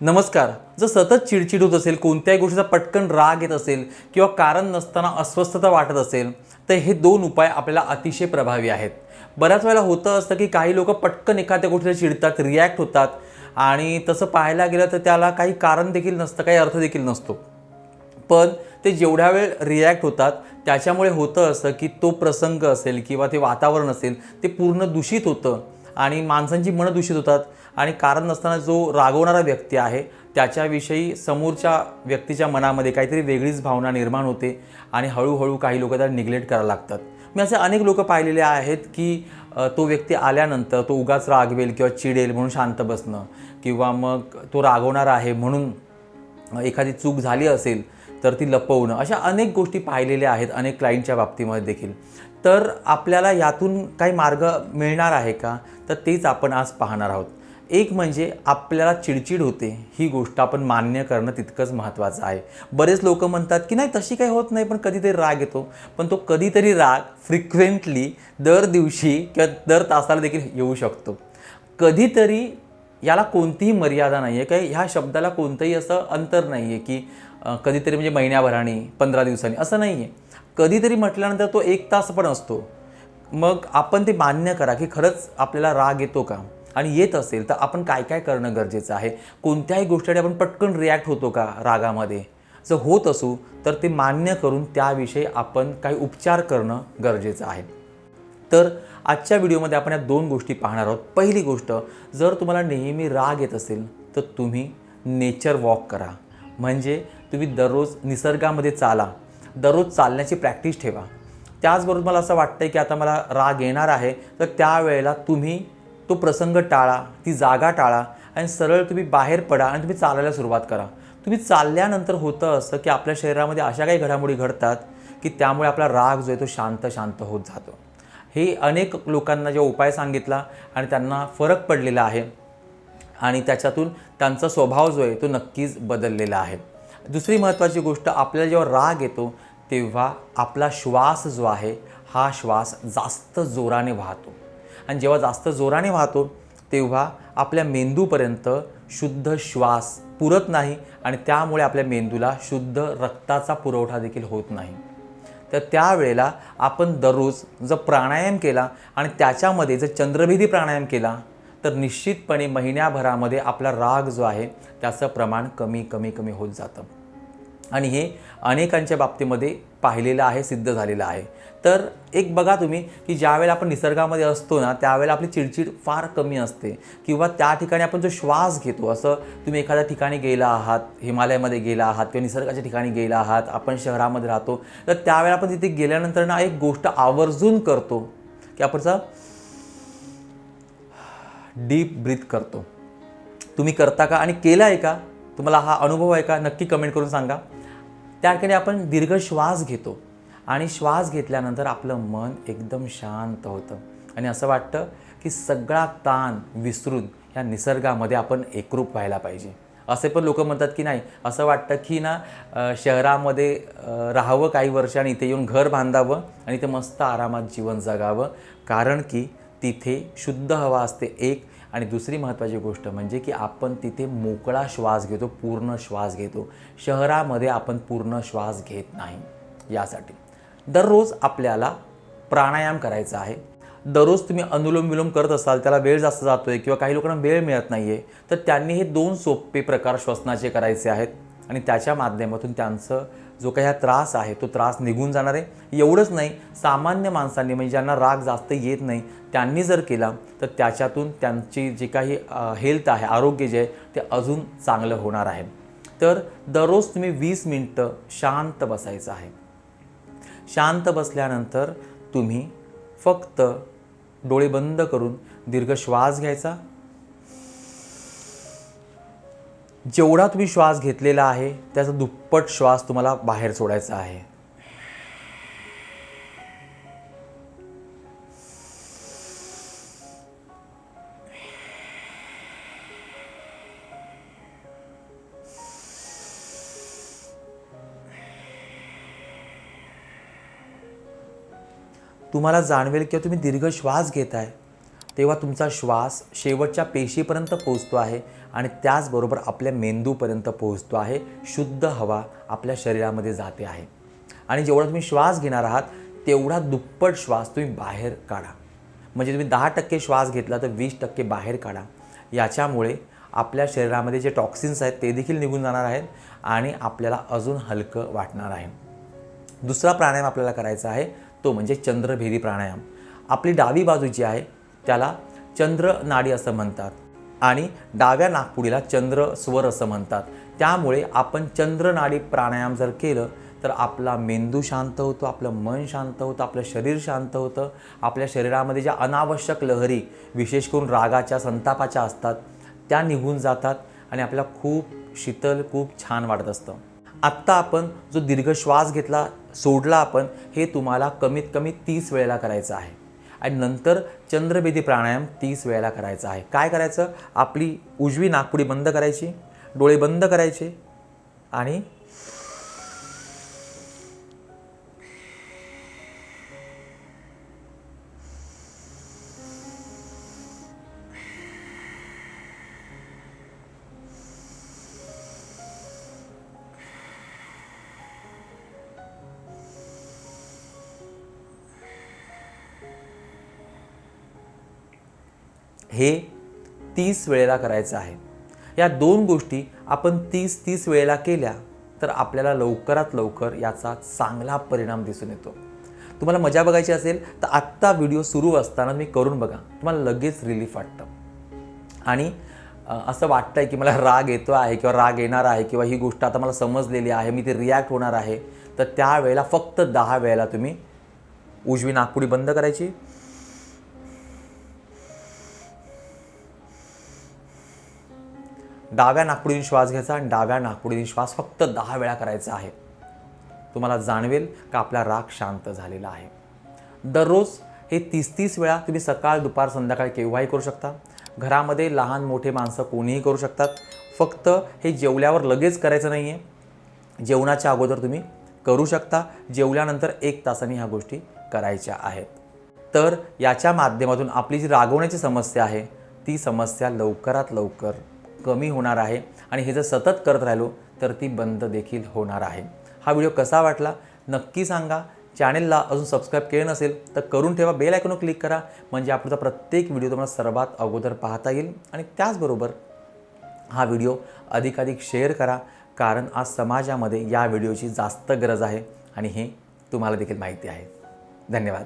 नमस्कार. जर सतत चिडचिड होत असेल कोणत्याही गोष्टीचा पटकन राग येत असेल किंवा कारण नसताना अस्वस्थता वाटत असेल तर हे दोन उपाय आपल्याला अतिशय प्रभावी आहेत. बऱ्याच वेळेला होतं असतं की काही लोक पटकन एखाद्या गोष्टीला चिडतात रिॲक्ट होतात आणि तसं पाहायला गेलं तर त्याला काही कारण देखील नसतं काही अर्थ देखील नसतो. पण ते जेवढ्या वेळ रिॲक्ट होतात त्याच्यामुळे होतं असं की तो प्रसंग असेल किंवा ते वातावरण असेल ते पूर्ण दूषित होतं आणि माणसांची मनं दूषित होतात. आणि कारण नसताना जो रागवणारा व्यक्ती आहे त्याच्याविषयी समोरच्या व्यक्तीच्या मनामध्ये काहीतरी वेगळीच भावना निर्माण होते आणि हळूहळू काही लोक त्याला निग्लेक्ट करायला लागतात. मी असे अनेक लोक पाहिलेले आहेत की तो व्यक्ती आल्यानंतर तो उगाच रागवेल किंवा चिडेल म्हणून शांत बसणं किंवा मग तो रागवणार आहे म्हणून एखादी चूक झाली असेल तर ती लपवणं अशा अनेक गोष्टी पाहिलेल्या आहेत अनेक क्लायंटच्या बाबतीमध्ये देखील. तर आपल्याला यातून काही मार्ग मिळणार आहे का? तर तेच आपण आज पाहणार आहोत. एक म्हणजे आपल्याला चिडचिड होते. ही गोष्ट आपण मान्य करणं तितकंच महत्त्वाचं आहे. बरेच लोक म्हणतात की नाही तशी काही होत नाही पण कधीतरी राग येतो. पण तो कधीतरी राग फ्रिक्वेंटली दर दिवशी किंवा दर तासाला देखील येऊ शकतो. कधीतरी याला कोणतीही मर्यादा नाही आहे काही ह्या शब्दाला कोणतंही असं अंतर नाही आहे की कधीतरी म्हणजे महिन्याभराने पंधरा दिवसांनी असं नाही आहे कधीतरी म्हटल्यानंतर तो एक तास पण असतो. मग आपण ते मान्य करा की खरंच आपल्याला राग येतो का? आणि येत असेल तर आपण काय काय करणं गरजेचं आहे? कोणत्याही गोष्टीकडे आपण पटकन रिॲक्ट होतो का रागामध्ये? जर होत असू तर ते मान्य करून त्याविषयी आपण काही उपचार करणं गरजेचं आहे. तर आजच्या व्हिडिओमध्ये आपण या दोन गोष्टी पाहणार आहोत. पहिली गोष्ट जर तुम्हाला नेहमी राग येत असेल तर तुम्ही नेचर वॉक करा. म्हणजे तुम्ही दररोज निसर्गामध्ये चाला. दररोज चालण्याची प्रॅक्टिस ठेवा. त्याचबरोबर मला असं वाटतं की आता मला राग येणार आहे तर त्यावेळेला तुम्ही तो प्रसंग टाळा ती जागा टाळा आणि सरळ तुम्ही बाहेर पडा आणि तुम्ही चालायला सुरुवात करा. तुम्ही चालल्यानंतर होतं असं की आपल्या शरीरामध्ये अशा काही घडामोडी घडतात की त्यामुळे आपला राग जो आहे तो शांत शांत होत जातो. हे अनेक लोकांना जेव्हा उपाय सांगितला आणि त्यांना फरक पडलेला आहे आणि त्याच्यातून त्यांचा स्वभाव जो आहे तो नक्कीच बदललेला आहे. दुसरी महत्त्वाची गोष्ट आपल्याला जेव्हा राग येतो तेव्हा आपला श्वास जो आहे हा श्वास जास्त जोराने वाहतो. आणि जेव्हा जास्त जोराने वाहतो तेव्हा आपल्या मेंदूपर्यंत शुद्ध श्वास पुरत नाही आणि त्यामुळे आपल्या मेंदूला शुद्ध रक्ताचा पुरवठा देखील होत नाही. तर त्यावेळेला आपण दररोज जर प्राणायाम केला आणि त्याच्यामध्ये जर चंद्रभेदी प्राणायाम केला तर निश्चितपणे महिन्याभरामध्ये आपला राग जो आहे त्याचं प्रमाण कमी कमी कमी होत जातं. आणि हे अनेकांच्या बाबतीमध्ये पाहिलेलं आहे सिद्ध झालेलं आहे. तर एक बघा तुम्ही की ज्यावेळेला आपण निसर्गामध्ये असतो ना त्यावेळेला आपली चिडचिड फार कमी असते. किंवा त्या ठिकाणी आपण जो श्वास घेतो असं तुम्ही एखाद्या ठिकाणी गेला आहात हिमालयामध्ये गेला आहात किंवा निसर्गाच्या ठिकाणी गेला आहात आपण शहरामध्ये राहतो तर त्यावेळेला आपण तिथे गेल्यानंतर ना एक गोष्ट आवर्जून करतो की आपणचा डीप ब्रीथ करतो. तुम्ही करता का आणि केला आहे का? तुम्हाला हा अनुभव आहे का? नक्की कमेंट करून सांगा. त्या ठिकाणी आपण दीर्घ श्वास घेतो. आणि श्वास घेतल्यानंतर आपलं मन एकदम शांत होतं. आणि असं वाटतं की सगळा ताण विसरून ह्या निसर्गामध्ये आपण एकरूप व्हायला पाहिजे. असे पण लोक म्हणतात की नाही असं वाटतं की ना शहरामध्ये राहावं काही वर्ष आणि इथे येऊन घर बांधावं आणि ते मस्त आरामात जीवन जगावं. कारण की तिथे शुद्ध हवा असते एक. आणि दुसरी महत्त्वाची गोष्ट म्हणजे की आपण तिथे मोकळा श्वास घेतो पूर्ण श्वास घेतो. शहरामध्ये आपण पूर्ण श्वास घेत नाही यासाठी. दररोज आपल्याला प्राणायाम करायचा आहे. दररोज तुम्ही अनुलोम विलोम करत असाल त्याला वेळ जास्त जातो आहे किंवा काही लोकांना वेळ मिळत नाही आहे तर त्यांनी हे दोन सोपे प्रकार श्वसनाचे करायचे आहेत. आणि त्याच्या माध्यमातून त्यांचं जो काही हा त्रास आहे तो त्रास निघून जाणार आहे. एवढंच नाही सामान्य माणसांनी म्हणजे ज्यांना राग जास्त येत नाही त्यांनी जर केला तर त्याच्यातून त्यांची जी काही हेल्थ आहे आरोग्य जे आहे ते अजून चांगलं होणार आहे. तर दररोज तुम्ही वीस मिनटं शांत बसायचं आहे. शांत बसल्यानंतर तुम्ही फक्त डोळे बंद करून दीर्घ श्वास घ्यायचा जेवढा तुम्ही श्वास घेतलेला आहे त्याचा दुप्पट श्वास तुम्हाला बाहेर सोडायचा आहे. तुम्हाला जाणवेल किंवा तुम्ही दीर्घ श्वास घेताय तेव्हा तुमचा श्वास शेवटच्या पेशीपर्यंत पोहोचतो आहे आणि त्याचबरोबर आपल्या मेंदूपर्यंत पोहोचतो आहे. शुद्ध हवा आपल्या शरीरामध्ये जाते आहे. आणि जेवढा तुम्ही श्वास घेणार आहात तेवढा दुप्पट श्वास तुम्ही बाहेर काढा. म्हणजे तुम्ही दहा टक्के श्वास घेतला तर वीस टक्के बाहेर काढा. याच्यामुळे आपल्या शरीरामध्ये जे टॉक्सिन्स आहेत ते देखील निघून जाणार आहेत आणि आपल्याला अजून हलकं वाटणार आहे. दुसरा प्राणायाम आपल्याला करायचा आहे तो म्हणजे चंद्रभेदी प्राणायाम. आपली डावी बाजू जी आहे त्याला चंद्र नाडी असं म्हणतात. आणि डाव्या नागपुडीला चंद्र स्वर असं म्हणतात. त्यामुळे आपण चंद्रनाडी प्राणायाम जर केलं तर आपला मेंदू शांत होतो आपलं मन शांत होतं आपलं शरीर शांत होतं. आपल्या शरीरामध्ये ज्या अनावश्यक लहरी विशेष करून रागाच्या संतापाच्या असतात त्या निघून जातात आणि आपल्याला खूप शीतल खूप छान वाटत असतं. आत्ता आपण जो दीर्घ श्वास घेतला सोडला आपण हे तुम्हाला कमीत कमी तीस वेळेला करायचं आहे. आणि नंतर चंद्रभेदी प्राणायाम तीस वेळेला करायचा आहे. काय करायचं? आपली उजवी नागपुडी बंद करायची डोळे बंद करायचे आणि हे तीस वेळेला करायचं आहे. या दोन गोष्टी आपण तीस तीस वेळेला केल्या तर आपल्याला लवकरात लवकर याचा चांगला परिणाम दिसून येतो. तुम्हाला मजा बघायची असेल तर आत्ता व्हिडिओ सुरू असताना मी करून बघा. तुम्हाला लगेच रिलीफ वाटतं. आणि असं असं वाटतंय की मला राग येतो आहे किंवा राग येणार आहे किंवा ही गोष्ट आता मला समजलेली आहे मी ते रिॲक्ट होणार आहे. तर त्यावेळेला फक्त दहा वेळेला तुम्ही उजवी नागपुडी बंद करायची डाव्या नागपुडीने श्वास घ्यायचा आणि डाव्या नागपुडीने श्वास फक्त दहा वेळा करायचा आहे. तुम्हाला जाणवेल का आपला राग शांत झालेला आहे. दररोज हे तीस तीस वेळा तुम्ही सकाळ दुपार संध्याकाळ केव्हाही करू शकता. घरामध्ये लहान मोठे माणसं कोणीही करू शकतात. फक्त हे जेवल्यावर लगेच करायचं नाही आहे जेवणाच्या अगोदर तुम्ही करू शकता. जेवल्यानंतर एक तासाने ह्या गोष्टी करायच्या आहेत. तर याच्या माध्यमातून आपली जी रागवण्याची समस्या आहे ती समस्या लवकरात लवकर कमी होणार आहे आणि हे जर सतत करत राहिलो तर ती बंद देखील होणार आहे. हा व्हिडिओ कसा वाटला नक्की सांगा. चॅनेलला अजून सबस्क्राईब केलं नसेल तर करून ठेवा. बेल आयकॉनवर क्लिक करा. म्हणजे आपला प्रत्येक व्हिडिओ तुम्हाला सर्वात अगोदर पाहता येईल. आणि त्याचबरोबर हा व्हिडिओ अधिकाधिक शेअर करा. कारण आज समाजामध्ये या व्हिडिओची जास्त गरज आहे. आणि हे तुम्हाला देखील माहिती आहे. धन्यवाद.